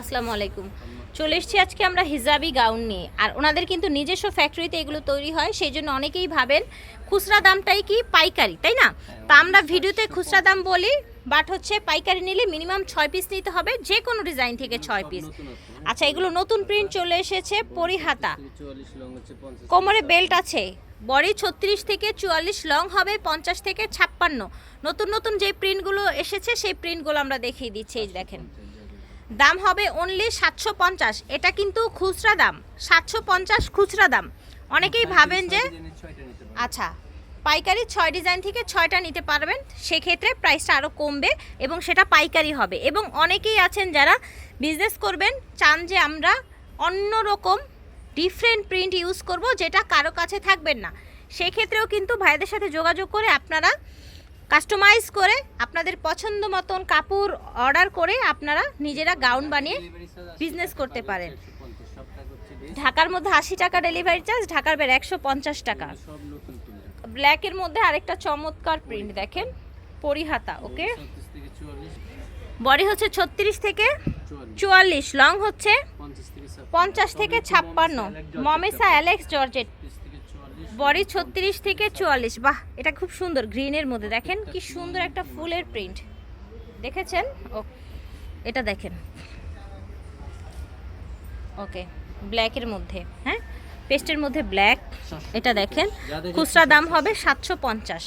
আসসালামু আলাইকুম। চলে এসেছি আজকে আমরা হিজাবি গাউন নিয়ে। আর ওনাদের কিন্তু নিজস্ব ফ্যাক্টরিতে এগুলো তৈরি হয় সেই জন্য অনেকেই ভাবেন খুচরা দামটাই কি পাইকারি তাই না? তা আমরা ভিডিওতে খুচরা দাম বলি বাট হচ্ছে পাইকারি নিলে মিনিমাম ছয় পিস নিতে হবে যে কোনো ডিজাইন থেকে ছয় পিস আচ্ছা এগুলো নতুন প্রিন্ট চলে এসেছে পরিহাতা। কোমরে বেল্ট আছে বডি ছত্রিশ থেকে চুয়াল্লিশ লং হবে পঞ্চাশ থেকে ছাপ্পান্ন। নতুন নতুন যে প্রিন্টগুলো এসেছে সেই প্রিন্টগুলো আমরা দেখিয়ে দিচ্ছি এই দেখেন। দাম হবে অনলি সাতশো পঞ্চাশ। এটা কিন্তু খুচরা দাম সাতশো পঞ্চাশ খুচরা দাম। অনেকেই ভাবেন যে আচ্ছা পাইকারি ছয় ডিজাইন থেকে ছয়টা নিতে পারবেন। সেক্ষেত্রে প্রাইসটা আরও কমবে এবং সেটা পাইকারি হবে। এবং অনেকেই আছেন যারা বিজনেস করবেন চান যে আমরা অন্য রকম ডিফারেন্ট প্রিন্ট ইউজ করব যেটা কারও কাছে থাকবেন না। সেক্ষেত্রেও কিন্তু ভাইদের সাথে যোগাযোগ করে আপনারা কাস্টমাইজ করে আপনাদের পছন্দ মতন কাপড় অর্ডার করে আপনারা নিজেরা গাউন বানিয়ে বিজনেস করতে পারেন। ঢাকার মধ্যে আশি টাকা ডেলিভারি চার্জ ঢাকার বের একশো পঞ্চাশ টাকা। ব্ল্যাকের মধ্যে আরেকটা চমৎকার প্রিন্ট দেখেন পরিহাতা ওকে বডি হচ্ছে ছত্রিশ থেকে চুয়াল্লিশ লং হচ্ছে পঞ্চাশ থেকে ছাপ্পান্ন, মমিসা, অ্যালেক্স জর্জেট। বডি ছত্রিশ থেকে চুয়াল্লিশ। বাহ, এটা খুব সুন্দর গ্রিনের মধ্যে। দেখেন কি সুন্দর একটা ফুলের প্রিন্ট। দেখেছেন? ও, এটা দেখেন। ওকে ব্ল্যাকের মধ্যে হ্যাঁ? পেস্টের মধ্যে ব্ল্যাক, এটা দেখেন। খুচরা দাম হবে সাতশো পঞ্চাশ।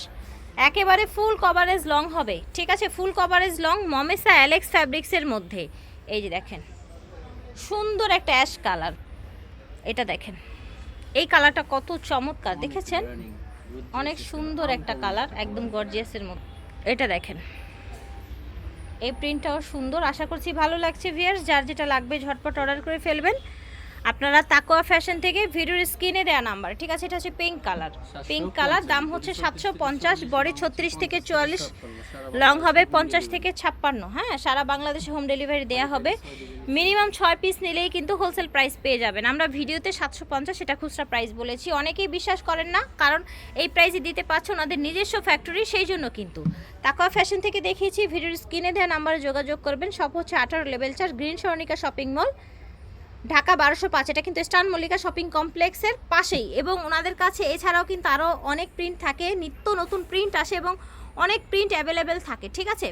একেবারে ফুল কভারেজ লং হবে। ঠিক আছে, ফুল কভারেজ লং মমেসা অ্যালেক্স ফ্যাব্রিক্সের মধ্যে। এই যে দেখেন, সুন্দর একটা অ্যাশ কালার। এটা দেখেন। এই কালারটা কত চমৎকার দেখেছেন? অনেক সুন্দর একটা কালার একদম গর্জিয়াসের মতো এটা দেখেন। এই প্রিন্টটাও সুন্দর আশা করছি ভালো লাগছে ভিয়ার্স যার যেটা লাগবে ঝটপট অর্ডার করে ফেলবেন। আপনারা তাকোয়া ফ্যাশন থেকে ভিডিওর স্ক্রিনে দেওয়া নাম্বার ঠিক আছে? এটা হচ্ছে পিঙ্ক কালার পিঙ্ক কালার দাম হচ্ছে সাতশো পঞ্চাশ বডি ছত্রিশ থেকে চুয়াল্লিশ লং হবে পঞ্চাশ থেকে ছাপ্পান্ন হ্যাঁ? সারা বাংলাদেশে হোম ডেলিভারি দেওয়া হবে। মিনিমাম ছয় পিস নিলেই কিন্তু হোলসেল প্রাইস পেয়ে যাবেন। আমরা ভিডিওতে সাতশো পঞ্চাশ সেটা খুচরা প্রাইস বলেছি। অনেকেই বিশ্বাস করেন না কারণ এই প্রাইসে দিতে পারছে ওনাদের নিজস্ব ফ্যাক্টরি সেই জন্য কিন্তু। তাকওয়া ফ্যাশন থেকে দেখিয়েছি ভিডিওর স্ক্রিনে দেওয়া নাম্বারে যোগাযোগ করবেন। সব হচ্ছে আঠারো লেভেল চার গ্রিন সরণিকা শপিং মল ঢাকা বারোশো পাঁচ, এটা কিন্তু স্টান মল্লিকা শপিং কমপ্লেক্সের পাশেই। এবং ওনাদের কাছে এছাড়াও কিন্তু আরও অনেক প্রিন্ট থাকে, নিত্য নতুন প্রিন্ট আসে এবং অনেক প্রিন্ট অ্যাভেলেবেল থাকে, ঠিক আছে?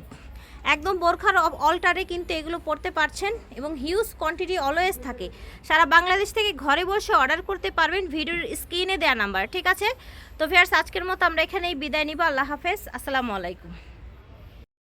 একদম বোরখার অল্টারে কিন্তু এগুলো পড়তে পারছেন এবং হিউজ কোয়ান্টিটি অলওয়েজ থাকে। সারা বাংলাদেশ থেকে ঘরে বসে অর্ডার করতে পারবেন ভিডিওর স্ক্রিনে দেওয়া নাম্বার, ঠিক আছে? তো ভিয়ার্স আজকের মতো আমরা এখানেই বিদায় নিব। আল্লাহ হাফেজ। আসসালামু আলাইকুম।